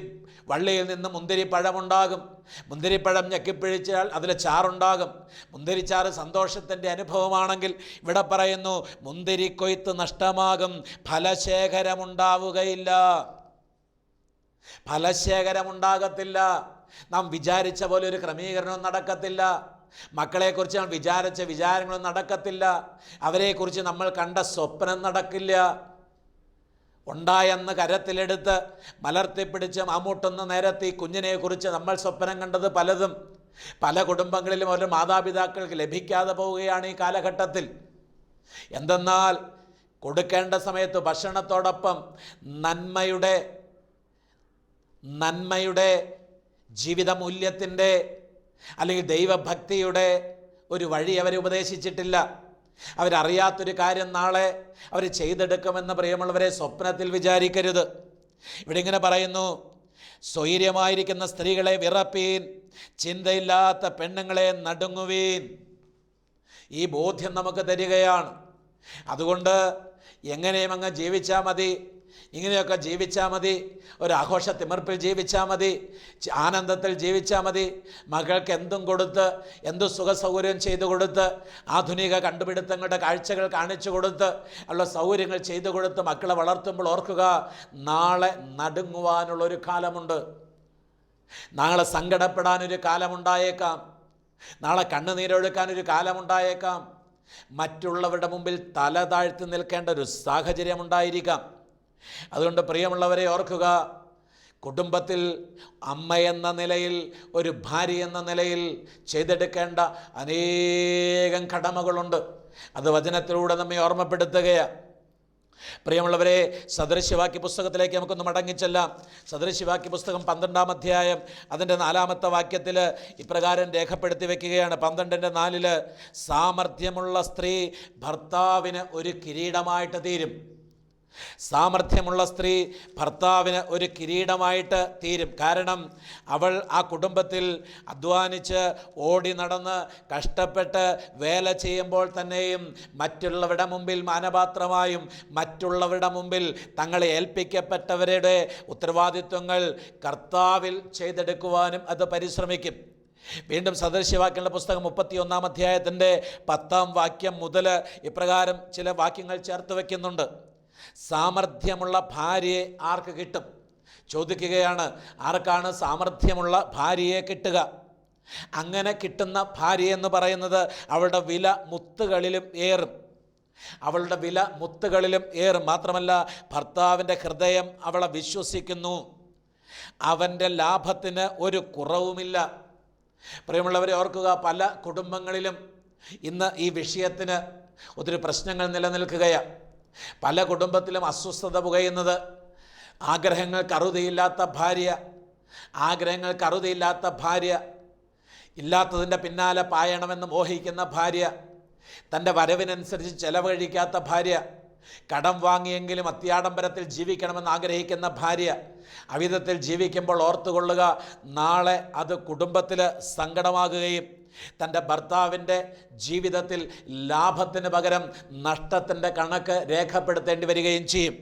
വള്ളിയിൽ നിന്ന് മുന്തിരിപ്പഴമുണ്ടാകും മുന്തിരിപ്പഴം ഞെക്കിപ്പിഴിച്ചാൽ അതിൽ ചാറുണ്ടാകും. മുന്തിരിച്ചാറ് സന്തോഷത്തിന്റെ അനുഭവമാണെങ്കിൽ ഇവിടെ പറയുന്നു മുന്തിരിക്കൊയ്ത്ത് നഷ്ടമാകും. ഫലശേഖരമുണ്ടാവുകയില്ല. ഫലശേഖരമുണ്ടാകത്തില്ല. നാം വിചാരിച്ച പോലെ ഒരു ക്രമീകരണവും നടക്കത്തില്ല. മക്കളെക്കുറിച്ച് നാം വിചാരിച്ച വിചാരങ്ങളും നടക്കത്തില്ല. അവരെക്കുറിച്ച് നമ്മൾ കണ്ട സ്വപ്നം നടക്കില്ല. ഉണ്ടായെന്ന് കരത്തിലെടുത്ത് മലർത്തിപ്പിടിച്ച് മാമൂട്ടൊന്ന് നേരത്തെ ഈ കുഞ്ഞിനെക്കുറിച്ച് നമ്മൾ സ്വപ്നം കണ്ടത് പലതും. പല കുടുംബങ്ങളിലും ഓരോ മാതാപിതാക്കൾക്ക് ലഭിക്കാതെ പോവുകയാണ് ഈ കാലഘട്ടത്തിൽ. എന്തെന്നാൽ കൊടുക്കേണ്ട സമയത്ത് ഭക്ഷണത്തോടൊപ്പം നന്മയുടെ നന്മയുടെ ജീവിതമൂല്യത്തിന്റെ അല്ലെങ്കിൽ ദൈവഭക്തിയുടെ ഒരു വഴി അവരെ ഉപദേശിച്ചിട്ടില്ല. അവരറിയാത്തൊരു കാര്യം നാളെ അവർ ചെയ്തെടുക്കുമെന്ന് പ്രിയമുള്ളവരെ സ്വപ്നത്തിൽ വിചാരിക്കരുത്. ഇവിടെ ഇങ്ങനെ പറയുന്നു സ്വൈര്യമായിരിക്കുന്ന സ്ത്രീകളെ വിറപ്പീൻ ചിന്തയില്ലാത്ത പെണ്ണുങ്ങളെ നടുങ്ങുവീൻ. ഈ ബോധ്യം നമുക്ക് തരികയാണ്. അതുകൊണ്ട് എങ്ങനെയും അങ്ങ് ജീവിച്ചാൽ മതി. ഇങ്ങനെയൊക്കെ ജീവിച്ചാൽ മതി. ഒരു ആഘോഷ തിമിർപ്പിൽ ജീവിച്ചാൽ മതി. ആനന്ദത്തിൽ ജീവിച്ചാൽ മതി. മകൾക്ക് എന്തും കൊടുത്ത് എന്തും സുഖ സൗകര്യം ചെയ്തു കൊടുത്ത് ആധുനിക കണ്ടുപിടുത്തങ്ങളുടെ കാഴ്ചകൾ കാണിച്ചു കൊടുത്ത് ഉള്ള സൗകര്യങ്ങൾ ചെയ്തു കൊടുത്ത് മക്കളെ വളർത്തുമ്പോൾ ഓർക്കുക നാളെ നടുങ്ങുവാനുള്ളൊരു കാലമുണ്ട്. നാളെ സങ്കടപ്പെടാനൊരു കാലമുണ്ടായേക്കാം. നാളെ കണ്ണുനീരൊഴുക്കാനൊരു കാലമുണ്ടായേക്കാം. മറ്റുള്ളവരുടെ മുമ്പിൽ തല താഴ്ത്തി നിൽക്കേണ്ട ഒരു സാഹചര്യം ഉണ്ടായിരിക്കാം അതുകൊണ്ട് പ്രിയമുള്ളവരെ ഓർക്കുക കുടുംബത്തിൽ അമ്മ എന്ന നിലയിൽ ഒരു ഭാര്യ എന്ന നിലയിൽ ചെയ്തെടുക്കേണ്ട അനേകം കടമകളുണ്ട്. അത് വചനത്തിലൂടെ നമ്മെ ഓർമ്മപ്പെടുത്തുകയാണ് പ്രിയമുള്ളവരെ സദൃശ്യവാക്യ പുസ്തകത്തിലേക്ക് നമുക്കൊന്ന് മടങ്ങിച്ചെല്ലാം സദൃശ്യവാക്യ പുസ്തകം പന്ത്രണ്ടാം അധ്യായം അതിന്റെ നാലാമത്തെ വാക്യത്തിൽ ഇപ്രകാരം രേഖപ്പെടുത്തി വെക്കുകയാണ്. പന്ത്രണ്ടിന്റെ നാലിൽ സാമർഥ്യമുള്ള സ്ത്രീ ഭർത്താവിന് ഒരു കിരീടമായിട്ട് തീരും. സാമർഥ്യമുള്ള സ്ത്രീ ഭർത്താവിന് ഒരു കിരീടമായിട്ട് തീരും. കാരണം അവൾ ആ കുടുംബത്തിൽ അധ്വാനിച്ച് ഓടി നടന്ന് കഷ്ടപ്പെട്ട് വേല ചെയ്യുമ്പോൾ തന്നെയും മറ്റുള്ളവരുടെ മുമ്പിൽ മാനപാത്രമായും മറ്റുള്ളവരുടെ മുമ്പിൽ തങ്ങളെ ഏൽപ്പിക്കപ്പെട്ടവരുടെ ഉത്തരവാദിത്വങ്ങൾ കർത്താവിൽ ചെയ്തെടുക്കുവാനും അത് പരിശ്രമിക്കും. വീണ്ടും സദൃശ്യവാക്യങ്ങളുടെ പുസ്തകം മുപ്പത്തിയൊന്നാം അധ്യായത്തിന്റെ പത്താം വാക്യം മുതൽ ഇപ്രകാരം ചില വാക്യങ്ങൾ ചേർത്ത് വയ്ക്കുന്നുണ്ട്. സാമർഥ്യമുള്ള ഭാര്യയെ ആർക്ക് കിട്ടും? ചോദിക്കുകയാണ് ആർക്കാണ് സാമർഥ്യമുള്ള ഭാര്യയെ കിട്ടുക? അങ്ങനെ കിട്ടുന്ന ഭാര്യ എന്ന് പറയുന്നത് അവളുടെ വില മുത്തുകളിലും ഏറും. അവളുടെ വില മുത്തുകളിലും ഏറും. മാത്രമല്ല ഭർത്താവിന്റെ ഹൃദയം അവളെ വിശ്വസിക്കുന്നു. അവന്റെ ലാഭത്തിന് ഒരു കുറവുമില്ല. പ്രിയമുള്ളവരെ ഓർക്കുക പല കുടുംബങ്ങളിലും ഇന്ന് ഈ വിഷയത്തിന് ഒത്തിരി പ്രശ്നങ്ങൾ നിലനിൽക്കുകയാണ്. പല കുടുംബത്തിലും അസ്വസ്ഥത പുകയുന്നത്. ആഗ്രഹങ്ങൾ അറുതിയില്ലാത്ത ഭാര്യ ആഗ്രഹങ്ങൾ അറുതിയില്ലാത്ത ഭാര്യ ഇല്ലാത്തതിന്റെ പിന്നാലെ പായണമെന്ന് മോഹിക്കുന്ന ഭാര്യ തന്റെ വരവിനനുസരിച്ച് ചെലവഴിക്കാത്ത ഭാര്യ കടം വാങ്ങിയെങ്കിലും അത്യാഡംബരത്തിൽ ജീവിക്കണമെന്ന് ആഗ്രഹിക്കുന്ന ഭാര്യ അവിധത്തിൽ ജീവിക്കുമ്പോൾ ഓർത്തുകൊള്ളുക നാളെ അത് കുടുംബത്തിൽ സങ്കടമാകുകയും തന്റെ ഭർത്താവിന്റെ ജീവിതത്തിൽ ലാഭത്തിന് പകരം നഷ്ടത്തിന്റെ കണക്ക് രേഖപ്പെടുത്തേണ്ടി വരികയും ചെയ്യും.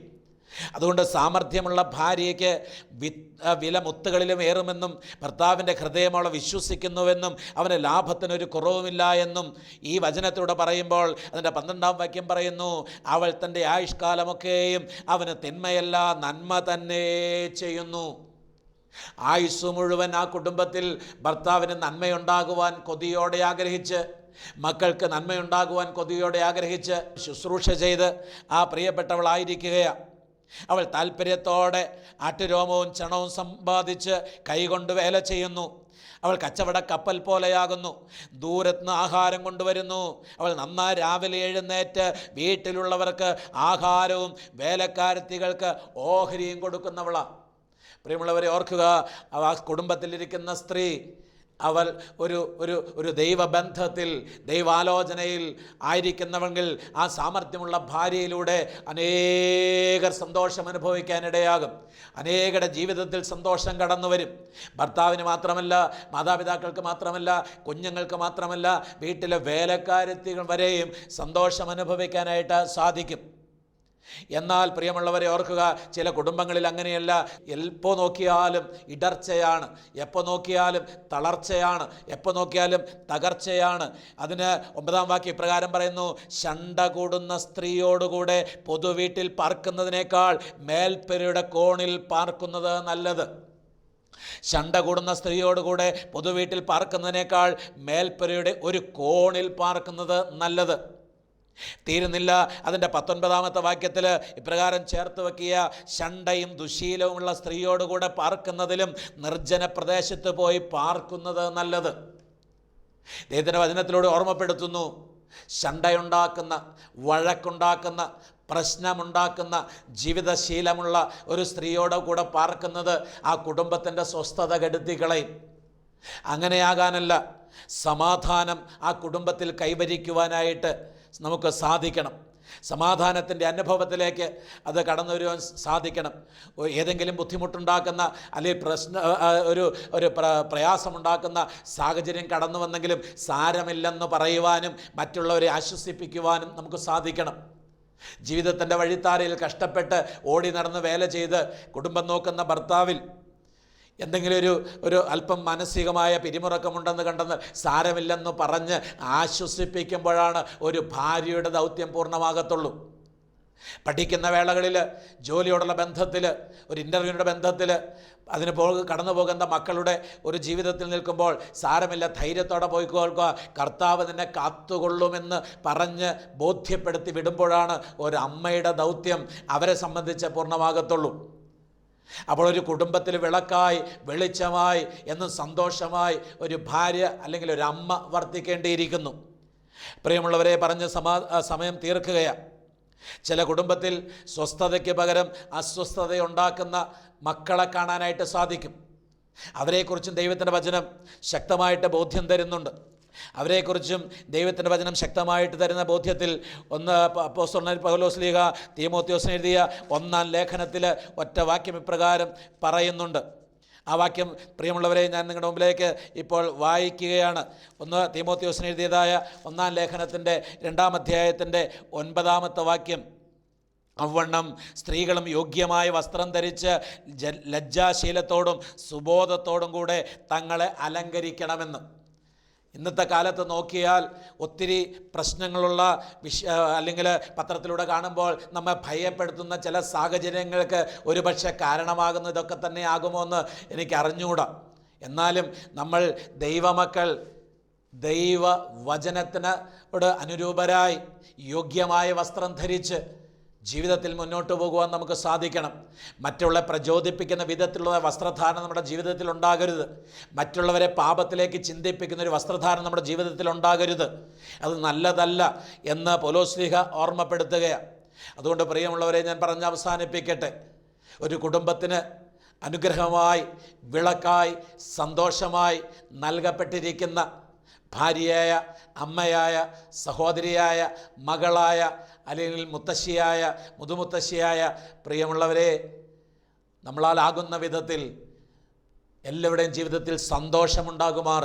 അതുകൊണ്ട് സാമർഥ്യമുള്ള ഭാര്യയ്ക്ക് വി വില മുത്തുകളിലും ഏറുമെന്നും ഭർത്താവിന്റെ ഹൃദയം അവളെ വിശ്വസിക്കുന്നുവെന്നും അവന് ലാഭത്തിനൊരു കുറവുമില്ല എന്നും ഈ വചനത്തിലൂടെ പറയുമ്പോൾ അതിന്റെ പന്ത്രണ്ടാം വാക്യം പറയുന്നു അവൾ തന്റെ ആയുഷ്കാലമൊക്കെയും അവന് തിന്മയല്ല നന്മ തന്നെ ചെയ്യുന്നു. ആയുസ് മുഴുവൻ ആ കുടുംബത്തിൽ ഭർത്താവിന് നന്മയുണ്ടാകുവാൻ കൊതിയോടെ ആഗ്രഹിച്ച് മക്കൾക്ക് നന്മയുണ്ടാകുവാൻ കൊതിയോടെ ആഗ്രഹിച്ച് ശുശ്രൂഷ ചെയ്ത് ആ പ്രിയപ്പെട്ടവളായിരിക്കുകയാണ് അവൾ താല്പര്യത്തോടെ ആട്ടുരോമവും ചണവും സമ്പാദിച്ച് കൈകൊണ്ട് വേല ചെയ്യുന്നു. അവൾ കച്ചവട കപ്പൽ പോലെയാകുന്നു. ദൂരത്തുനിന്ന് ആഹാരം കൊണ്ടുവരുന്നു. അവൾ നന്നായി രാവിലെ എഴുന്നേറ്റ് വീട്ടിലുള്ളവർക്ക് ആഹാരവും വേലക്കാരത്തികൾക്ക് ഓഹരിയും കൊടുക്കുന്നവളാണ് പ്രിയമുള്ളവരെ ഓർക്കുക ആ കുടുംബത്തിലിരിക്കുന്ന സ്ത്രീ അവൾ ഒരു ഒരു ഒരു ദൈവബന്ധത്തിൽ ദൈവാലോചനയിൽ ആയിരിക്കുന്നവെങ്കിൽ ആ സാമർഥ്യമുള്ള ഭാര്യയിലൂടെ അനേകർ സന്തോഷം അനുഭവിക്കാനിടയാകും. അനേകരുടെ ജീവിതത്തിൽ സന്തോഷം കടന്നു വരും. ഭർത്താവിന് മാത്രമല്ല മാതാപിതാക്കൾക്ക് മാത്രമല്ല കുഞ്ഞുങ്ങൾക്ക് മാത്രമല്ല വീട്ടിലെ വേലക്കാരത്തികൾ വരെയും സന്തോഷം അനുഭവിക്കാനായിട്ട് സാധിക്കും. എന്നാൽ പ്രിയമുള്ളവരെ ഓർക്കുക ചില കുടുംബങ്ങളിൽ അങ്ങനെയല്ല. എപ്പോൾ നോക്കിയാലും ഇടർച്ചയാണ് എപ്പോൾ നോക്കിയാലും തളർച്ചയാണ് എപ്പോൾ നോക്കിയാലും തകർച്ചയാണ്. അതിന് ഒമ്പതാം വാക്യം ഇപ്രകാരം പറയുന്നു ശണ്ട കൂടുന്ന സ്ത്രീയോടുകൂടെ പൊതുവീട്ടിൽ പാർക്കുന്നതിനേക്കാൾ മേൽപ്പെരയുടെ കോണിൽ പാർക്കുന്നത് നല്ലത്. ശണ്ട കൂടുന്ന സ്ത്രീയോടുകൂടെ പൊതുവീട്ടിൽ പാർക്കുന്നതിനേക്കാൾ മേൽപ്പെരയുടെ ഒരു കോണിൽ പാർക്കുന്നത് നല്ലത്. തീരുന്നില്ല. അതിന്റെ പത്തൊൻപതാമത്തെ വാക്യത്തിൽ ഇപ്രകാരം ചേർത്ത് വെക്കിയ ശണ്ടയും ദുശീലവുമുള്ള സ്ത്രീയോടുകൂടെ പാർക്കുന്നതിലും നിർജന പ്രദേശത്ത് പോയി പാർക്കുന്നത് നല്ലത്. ദൈവത്തിന്റെ വചനത്തിലൂടെ ഓർമ്മപ്പെടുത്തുന്നു. ശണ്ടയുണ്ടാക്കുന്ന വഴക്കുണ്ടാക്കുന്ന പ്രശ്നമുണ്ടാക്കുന്ന ജീവിതശീലമുള്ള ഒരു സ്ത്രീയോട് കൂടെ പാർക്കുന്നത് ആ കുടുംബത്തിന്റെ സ്വസ്ഥത കെടുത്തിക്കളയും അങ്ങനെയാകാനല്ല സമാധാനം ആ കുടുംബത്തിൽ കൈവരിക്കുവാനായിട്ട് നമുക്ക് സാധിക്കണം. സമാധാനത്തിന്റെ അനുഭവത്തിലേക്ക് അത് കടന്നു വരുവാൻ സാധിക്കണം. ഏതെങ്കിലും ബുദ്ധിമുട്ടുണ്ടാക്കുന്ന അല്ലെങ്കിൽ പ്രശ്ന ഒരു ഒരു പ്ര പ്രയാസമുണ്ടാക്കുന്ന സാഹചര്യം കടന്നു വന്നെങ്കിലും സാരമില്ലെന്ന് പറയുവാനും മറ്റുള്ളവരെ ആശ്വസിപ്പിക്കുവാനും നമുക്ക് സാധിക്കണം. ജീവിതത്തിന്റെ വഴിത്താരയിൽ കഷ്ടപ്പെട്ട് ഓടി നടന്ന് വേല ചെയ്ത് കുടുംബം നോക്കുന്ന ഭർത്താവിൽ എന്തെങ്കിലും ഒരു ഒരു അല്പം മാനസികമായ പിരിമുറക്കമുണ്ടെന്ന് കണ്ടെന്ന് സാരമില്ലെന്ന് പറഞ്ഞ് ആശ്വസിപ്പിക്കുമ്പോഴാണ് ഒരു ഭാര്യയുടെ ദൗത്യം പൂർണമാകത്തുള്ളൂ. പഠിക്കുന്ന വേളകളിൽ ജോലിയോടുള്ള ബന്ധത്തിൽ ഒരു ഇന്റർവ്യൂവിന്റെ ബന്ധത്തിൽ അതിന് പോ കടന്നു പോകുന്ന മക്കളുടെ ഒരു ജീവിതത്തിൽ നിൽക്കുമ്പോൾ സാരമില്ല ധൈര്യത്തോടെ പോയിക്കോൾക്കുക കർത്താവ് നിന്നെ കാത്തുകൊള്ളുമെന്ന് പറഞ്ഞ് ബോധ്യപ്പെടുത്തി വിടുമ്പോഴാണ് ഒരു അമ്മയുടെ ദൗത്യം അവരെ സംബന്ധിച്ച് പൂർണമാകത്തുള്ളൂ. അപ്പോൾ ഒരു കുടുംബത്തിൽ വിളക്കായി വെളിച്ചമായി എന്നും സന്തോഷമായി ഒരു ഭാര്യ അല്ലെങ്കിൽ ഒരു അമ്മ വർദ്ധിക്കേണ്ടിയിരിക്കുന്നു പ്രിയമുള്ളവരെ പറഞ്ഞ സമാ സമയം തീർക്കുകയാണ്. ചില കുടുംബത്തിൽ സ്വസ്ഥതയ്ക്ക് പകരം അസ്വസ്ഥതയുണ്ടാക്കുന്ന മക്കളെ കാണാനായിട്ട് സാധിക്കും. അവരെക്കുറിച്ചും ദൈവത്തിന്റെ വചനം ശക്തമായിട്ട് ബോധ്യം തരുന്നുണ്ട്. അവരെക്കുറിച്ചും ദൈവത്തിന്റെ വചനം ശക്തമായിട്ട് തരുന്ന ബോധ്യത്തിൽ ഒന്ന് അപ്പോസ്തലനായ പൗലോസ്ലീഹ തീമോത്യോസിന് എഴുതിയ ഒന്നാം ലേഖനത്തിൽ ഒറ്റ വാക്യം ഇപ്രകാരം പറയുന്നുണ്ട്. ആ വാക്യം പ്രിയമുള്ളവരെ ഞാൻ നിങ്ങളുടെ മുമ്പിലേക്ക് ഇപ്പോൾ വായിക്കുകയാണ്. ഒന്ന് തീമോത്യോസിന് എഴുതിയതായ ഒന്നാം ലേഖനത്തിന്റെ രണ്ടാം അധ്യായത്തിന്റെ ഒൻപതാമത്തെ വാക്യം അവണ്ണം സ്ത്രീകളും യോഗ്യമായ വസ്ത്രം ധരിച്ച് ലജ്ജാശീലത്തോടും സുബോധത്തോടും കൂടെ തങ്ങളെ അലങ്കരിക്കണമെന്ന്. ഇന്നത്തെ കാലത്ത് നോക്കിയാൽ ഒത്തിരി പ്രശ്നങ്ങളുള്ള വിഷ അല്ലെങ്കിൽ പത്രത്തിലൂടെ കാണുമ്പോൾ നമ്മെ ഭയപ്പെടുത്തുന്ന ചില സാഹചര്യങ്ങൾക്ക് ഒരുപക്ഷെ കാരണമാകുന്ന. ഇതൊക്കെ തന്നെ ആകുമോ എന്ന് എനിക്ക് അറിഞ്ഞുകൂടാ. എന്നാലും നമ്മൾ ദൈവമക്കൾ ദൈവ വചനത്തിനോട് അനുരൂപരായി യോഗ്യമായ വസ്ത്രം ധരിച്ച് ജീവിതത്തിൽ മുന്നോട്ട് പോകുവാൻ നമുക്ക് സാധിക്കണം. മറ്റുള്ള പ്രചോദിപ്പിക്കുന്ന വിധത്തിലുള്ള വസ്ത്രധാരണം നമ്മുടെ ജീവിതത്തിൽ ഉണ്ടാകരുത്. മറ്റുള്ളവരെ പാപത്തിലേക്ക് ചിന്തിപ്പിക്കുന്ന ഒരു വസ്ത്രധാരണം നമ്മുടെ ജീവിതത്തിൽ ഉണ്ടാകരുത്. അത് നല്ലതല്ല എന്ന് പൊലോസ്ലിഹ ഓർമ്മപ്പെടുത്തുകയാണ്. അതുകൊണ്ട് പ്രിയമുള്ളവരെ ഞാൻ പറഞ്ഞ് അവസാനിപ്പിക്കട്ടെ. ഒരു കുടുംബത്തിന് അനുഗ്രഹമായി വിളക്കായി സന്തോഷമായി നൽകപ്പെട്ടിരിക്കുന്ന ഭാര്യയായ അമ്മയായ സഹോദരിയായ മകളായ അല്ലെങ്കിൽ മുത്തശ്ശിയായ മുതുമുത്തശ്ശിയായ പ്രിയമുള്ളവരെ നമ്മളാൽ ആകുന്ന വിധത്തിൽ എല്ലാവരുടെയും ജീവിതത്തിൽ സന്തോഷമുണ്ടാകുമാർ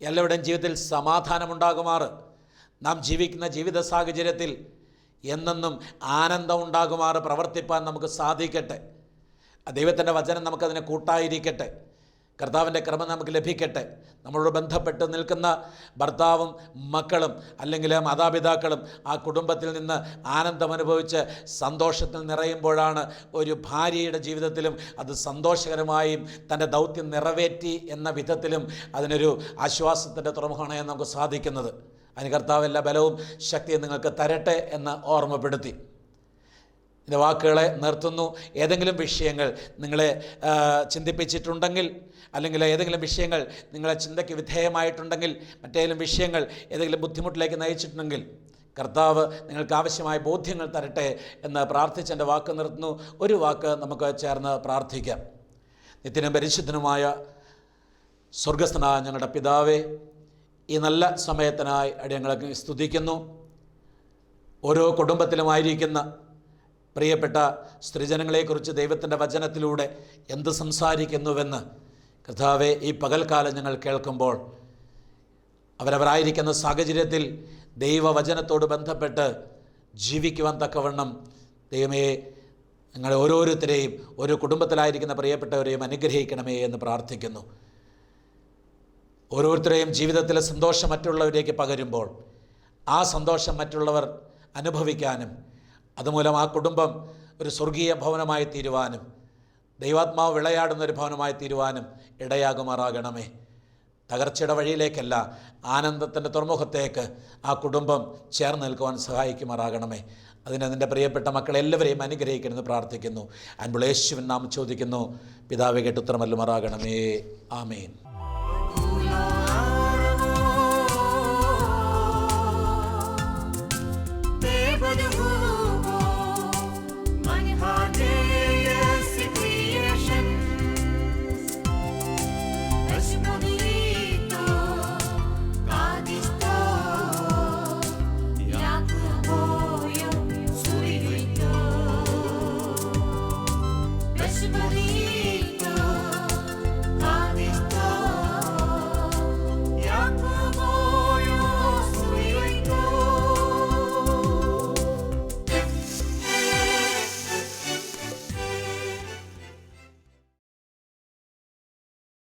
എല്ലാവരുടെയും ജീവിതത്തിൽ സമാധാനമുണ്ടാകുമാർ നാം ജീവിക്കുന്ന ജീവിത സാഹചര്യത്തിൽ എന്നെന്നും ആനന്ദം ഉണ്ടാകുമാറ് പ്രവർത്തിപ്പാൻ നമുക്ക് സാധിക്കട്ടെ. ദൈവത്തിന്റെ വചനം നമുക്കതിനെ കൂട്ടായിരിക്കട്ടെ. കർത്താവിന്റെ ക്രമം നമുക്ക് ലഭിക്കട്ടെ. നമ്മളോട് ബന്ധപ്പെട്ട് നിൽക്കുന്ന ഭർത്താവും മക്കളും അല്ലെങ്കിൽ മാതാപിതാക്കളും ആ കുടുംബത്തിൽ നിന്ന് ആനന്ദം അനുഭവിച്ച് സന്തോഷത്തിൽ നിറയുമ്പോഴാണ് ഒരു ഭാര്യയുടെ ജീവിതത്തിലും അത് സന്തോഷകരമായും തന്റെ ദൗത്യം നിറവേറ്റി എന്ന വിധത്തിലും അതിനൊരു ആശ്വാസത്തിന്റെ തുറമുഖമാണ് നമുക്ക് സാധിക്കുന്നത്. അതിന് കർത്താവ് എല്ലാ ബലവും ശക്തിയും നിങ്ങൾക്ക് തരട്ടെ എന്ന് ഓർമ്മപ്പെടുത്തി. എന്റെ വാക്കുകളെ നിർത്തുന്നു. ഏതെങ്കിലും വിഷയങ്ങൾ നിങ്ങളെ ചിന്തിപ്പിച്ചിട്ടുണ്ടെങ്കിൽ അല്ലെങ്കിൽ ഏതെങ്കിലും വിഷയങ്ങൾ നിങ്ങളെ ചിന്തയ്ക്ക് വിധേയമായിട്ടുണ്ടെങ്കിൽ മറ്റേതെങ്കിലും വിഷയങ്ങൾ ഏതെങ്കിലും ബുദ്ധിമുട്ടിലേക്ക് നയിച്ചിട്ടുണ്ടെങ്കിൽ കർത്താവ് നിങ്ങൾക്ക് ആവശ്യമായ ബോധ്യങ്ങൾ തരട്ടെ എന്ന് പ്രാർത്ഥിച്ച് എന്റെ വാക്ക് നിർത്തുന്നു. ഒരു വാക്ക് നമുക്ക് ചേർന്ന് പ്രാർത്ഥിക്കാം. നിത്യനും പരിശുദ്ധനുമായ സ്വർഗസ്ഥനായ ഞങ്ങളുടെ പിതാവേ ഈ നല്ല സമയത്തിനായി അടിയങ്ങളെ സ്തുതിക്കുന്നു. ഓരോ കുടുംബത്തിലുമായിരിക്കുന്ന പ്രിയപ്പെട്ട സ്ത്രീജനങ്ങളെക്കുറിച്ച് ദൈവത്തിന്റെ വചനത്തിലൂടെ എന്ത് സംസാരിക്കുന്നുവെന്ന് കർത്താവെ ഈ പകൽക്കാലം ഞങ്ങൾ കേൾക്കുമ്പോൾ അവരവരായിരിക്കുന്ന സാഹചര്യത്തിൽ ദൈവവചനത്തോട് ബന്ധപ്പെട്ട് ജീവിക്കുവാൻ തക്കവണ്ണം ദൈവമേ ഞങ്ങളെ ഓരോരുത്തരെയും ഓരോ കുടുംബത്തിലായിരിക്കുന്ന പ്രിയപ്പെട്ടവരെയും അനുഗ്രഹിക്കണമേ എന്ന് പ്രാർത്ഥിക്കുന്നു. ഓരോരുത്തരെയും ജീവിതത്തിലെ സന്തോഷം മറ്റുള്ളവരിലേക്ക് പകരുമ്പോൾ ആ സന്തോഷം മറ്റുള്ളവർ അനുഭവിക്കാനും അതുമൂലം ആ കുടുംബം ഒരു സ്വർഗീയ ഭവനമായി തീരുവാനും ദൈവാത്മാവ് വിളയാടുന്ന ഒരു ഭവനമായി തീരുവാനും ഇടയാകുമാറാകണമേ. തകർച്ചയുടെ വഴിയിലേക്കല്ല ആനന്ദത്തിന്റെ തുറമുഖത്തേക്ക് ആ കുടുംബം ചേർന്ന് നിൽക്കുവാൻ സഹായിക്കുമാറാകണമേ. അതിന് നിന്റെ പ്രിയപ്പെട്ട മക്കളെല്ലാവരെയും അനുഗ്രഹിക്കണമെന്ന് പ്രാർത്ഥിക്കുന്നു. അൻപുളേശുവിൻ നാം ചോദിക്കുന്നു. പിതാവ് കേട്ടുത്തരമല്ലുമാറാകണമേ ആമേൻ.